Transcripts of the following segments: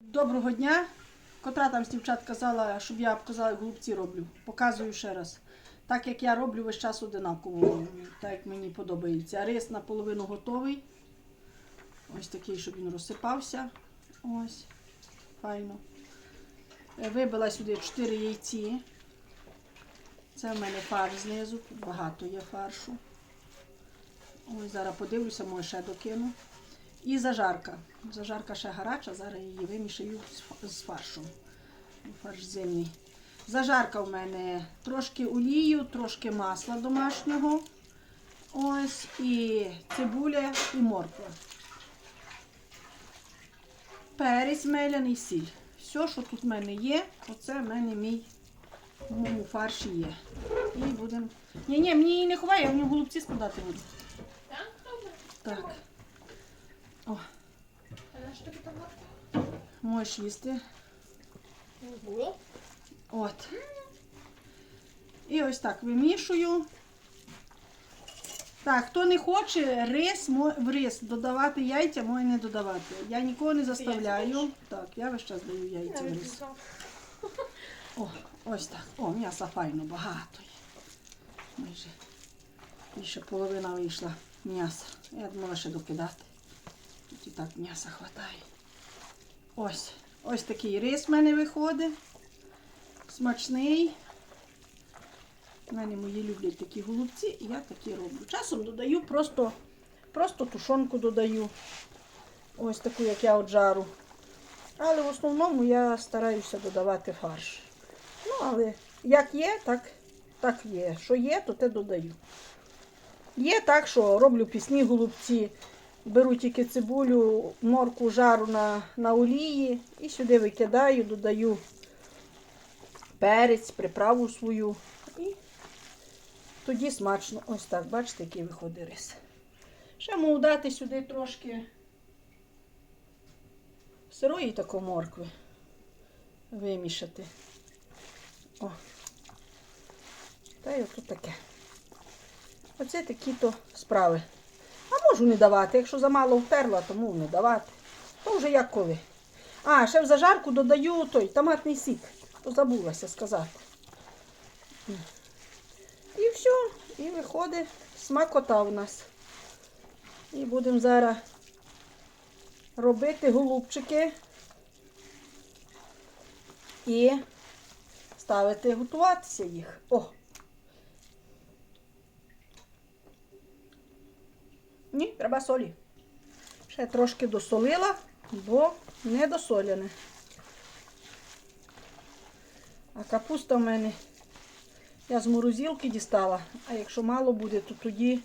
Доброго дня. Котра там з дівчат казала, щоб я показала, як голубці роблю. Показую ще раз. Так як я роблю весь час одинаково, так як мені подобається. Рис наполовину готовий. Ось такий, щоб він розсипався. Ось. Файно. Е, Вибила сюди 4 яйці. Це в мене фарш знизу. Багато є фаршу. Ось зараз подивлюся, може ще докину. І зажарка. Зажарка ще гаряча, зараз її вимішаю з фа- з фаршем. Фарш зимний. Зажарка в мене трошки олію, трошки масла домашнього. Ось і цибуля і морква. Перець меляний, сіль. Все, що тут в мене є, оце в мене мій в моєму фарші є. І будемо. Ні, ні, мені її не ховай, я в нього голубці складати буду. Так, добре. Так. О, А на що тобі там можеш їсти. Ого. От. І ось так вимішую. Так, хто не хоче рис, в рис додавати яйця, може не додавати. Я нікого не заставляю. Так, я весь час даю яйця в рис. О, ось так. О, м'яса файно, багато. Майже більше половина вийшла м'яса. Я думала ще докидати. Тут і так м'яса хватає. Ось. Ось такий рис в мене виходить. Смачний. У мене мої люблять такі голубці, і я такі роблю. Часом додаю просто, просто тушонку додаю. Ось таку, як я от жару. Але в основному я стараюся додавати фарш. Ну, але як є, так, так є. Що є, то те додаю. Є так, що роблю пісні голубці, беру тільки цибулю, морку жару на, на олії і сюди викидаю, додаю перець, приправу свою. І тоді смачно. Ось так, бачите, який виходить рис. Ще можу дати сюди трошки сирої такої моркви. Вимішати. О. Та й отут таке. Оце такі-то справи. А можу не давати. Якщо замало втерла, то можу не давати. То вже як коли. А, ще в зажарку додаю той томатний сік. То забулася сказати. І все. І виходить смакота у нас. І будемо зараз робити голубчики і ставити готуватися їх. О! Ні, треба солі. Ще трошки досолила, бо не досоляне. А капуста в мене я з морозилки дістала, а якщо мало буде, то тоді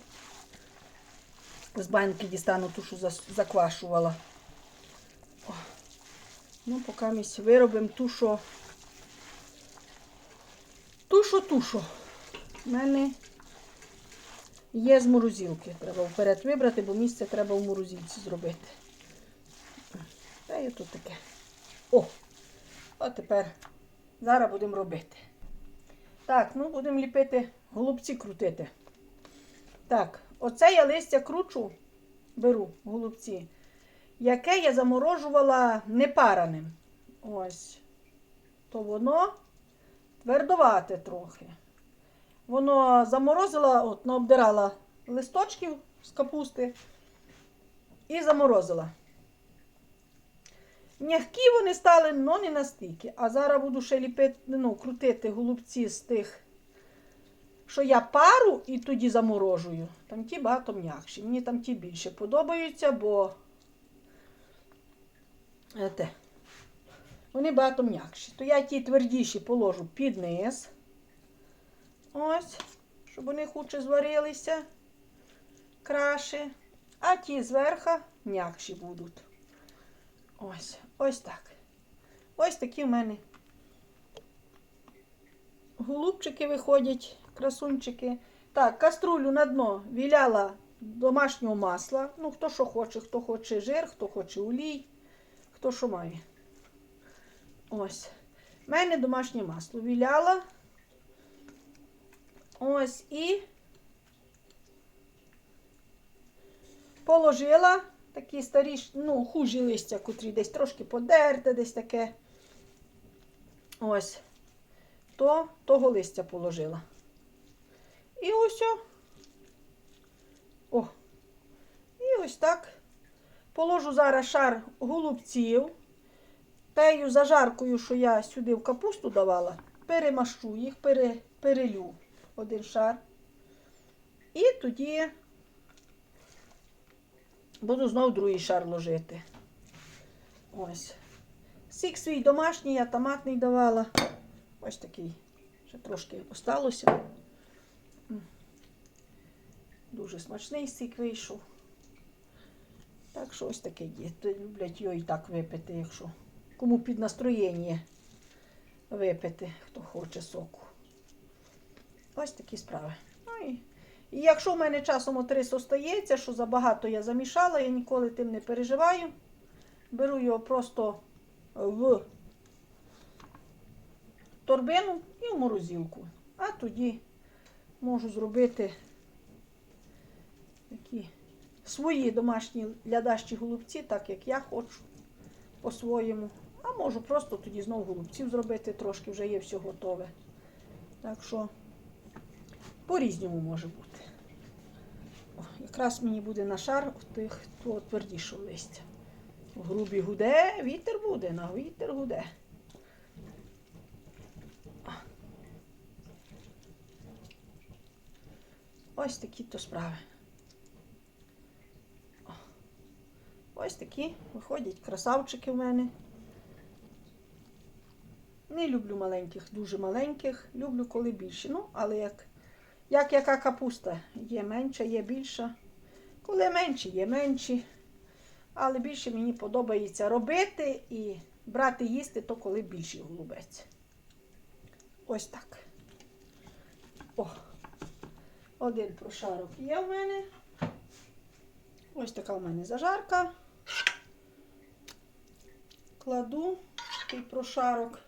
з банки дістану ту, що заквашувала. О. Ну, поки ми виробимо ту, що ту, що ту, що. У мене є з морозилки. Треба вперед вибрати, бо місце треба в морозилці зробити. Та є тут таке. О! А тепер зараз будемо робити. Так, ну будемо ліпити, голубці крутити. Так, оце я листя кручу, беру голубці, яке я заморожувала непараним. Ось. То воно твердовате трохи. Воно заморозила, от, наобдирала листочків з капусти і заморозила. М'які вони стали, але не настільки. А зараз буду ще ліпити, ну, крутити голубці з тих, що я пару і тоді заморожую. Там ті багато м'якші. Мені там ті більше подобаються, бо те, вони багато м'якші. То я ті твердіші положу під низ. Ось, щоб вони хуче зварилися краще. А ті зверху м'якші будуть. Ось, ось так. Ось такі в мене голубчики виходять, красунчики. Так, каструлю на дно віляла домашнього масла. Ну, хто що хоче, хто хоче жир, хто хоче олій, хто що має. Ось. У мене домашнє масло віляла. Ось і положила такі старі, ну, хужі листя, котрі десь трошки подерте, десь таке. Ось. То того листя положила. І ось. О. О. І ось так. Положу зараз шар голубців. Тею зажаркою, що я сюди в капусту давала, перемашу їх, пере, перелю один шар. І тоді буду знову другий шар ложити. Ось. Сік свій домашній, я томатний давала. Ось такий. Ще трошки осталося. Дуже смачний сік вийшов. Так що ось таке діти люблять його і так випити, якщо кому під настроєння випити, хто хоче соку. Ось такі справи. Ну і, і якщо в мене часом отрис остається, що забагато я замішала, я ніколи тим не переживаю. Беру його просто в торбину і в морозилку. А тоді можу зробити такі свої домашні лядащі голубці, так як я хочу по-своєму. А можу просто тоді знову голубців зробити, трошки вже є все готове. Так що по-різному може бути. О, якраз мені буде на шар тих того твердішого листя. В грубі гуде, вітер буде, на вітер гуде. Ось такі то справи. Ось такі виходять красавчики в мене. Не люблю маленьких, дуже маленьких. Люблю коли більші. Ну, але як, як яка капуста. Є менша, є більша. Коли менші, є менші. Але більше мені подобається робити і брати їсти, то коли більший голубець. Ось так. О, один прошарок є в мене. Ось така в мене зажарка. Кладу такий прошарок.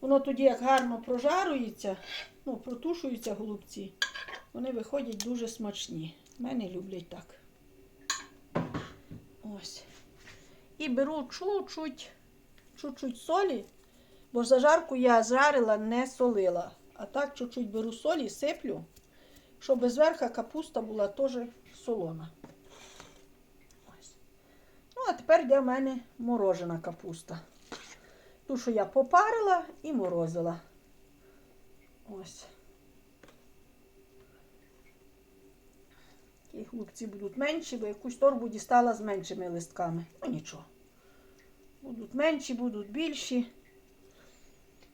Воно тоді як гарно прожарується, ну, протушуються голубці, вони виходять дуже смачні. Мене люблять так. Ось. І беру чуть-чуть, солі, бо зажарку я жарила, не солила. А так чуть-чуть беру солі, сиплю, щоб зверху капуста була теж солона. Ось. Ну, а тепер йде в мене морожена капуста. Ту, що я попарила і морозила. Ось. Ті голубці будуть менші, бо якусь торбу дістала з меншими листками. Ну нічого. Будуть менші, будуть більші.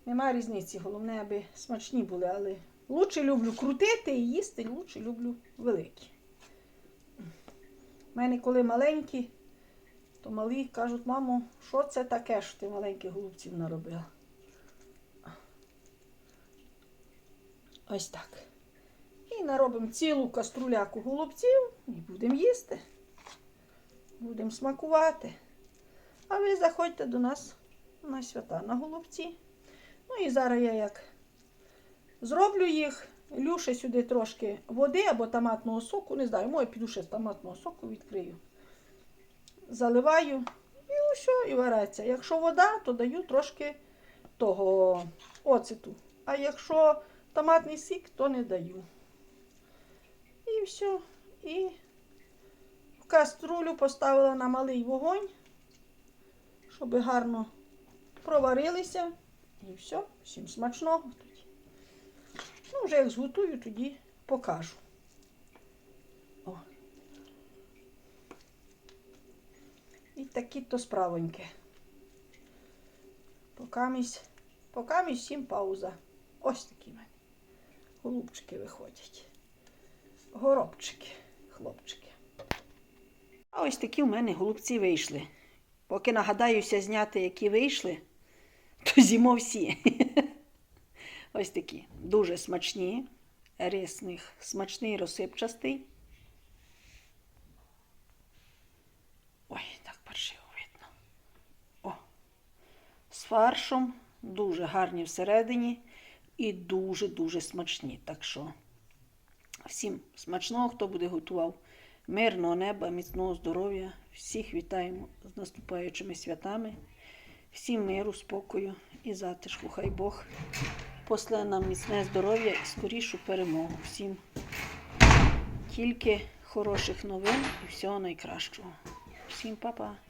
Нема різниці. Головне, аби смачні були, але лучше люблю крутити і їсти, лучше люблю великі. У мене коли маленькі, то малі кажуть, мамо, що це таке, що ти маленьких голубців наробила? Ось так. Наробимо цілу каструляку голубців і будемо їсти. Будемо смакувати. А ви заходьте до нас на свята на голубці. Ну і зараз я як зроблю їх, люше сюди трошки води або томатного соку, не знаю, може піду ще з томатного соку відкрию. Заливаю і усе, і вариться. Якщо вода, то даю трошки того оцету. А якщо томатний сік, то не даю. І все. І каструлю поставила на малий вогонь, щоб гарно проварилися. І все. Всім смачного тоді. Ну, вже як зготую, тоді покажу. О. І такі то справоньки. Покамість, покамість всім пауза. Ось такі мене. Голубчики виходять. Горобчики, хлопчики. А ось такі в мене голубці вийшли. Поки нагадаюся зняти, які вийшли, то зімо всі. Ось такі. Дуже смачні. Рисних, смачний, розсипчастий. Ой, так паршиво видно. О, з фаршом. Дуже гарні всередині і дуже-дуже смачні. Так що всім смачного, хто буде готував мирного неба, міцного здоров'я. Всіх вітаємо з наступаючими святами. Всім миру, спокою і затишку. Хай Бог после нам міцне здоров'я і скорішу перемогу. Всім тільки хороших новин і всього найкращого. Всім па-па.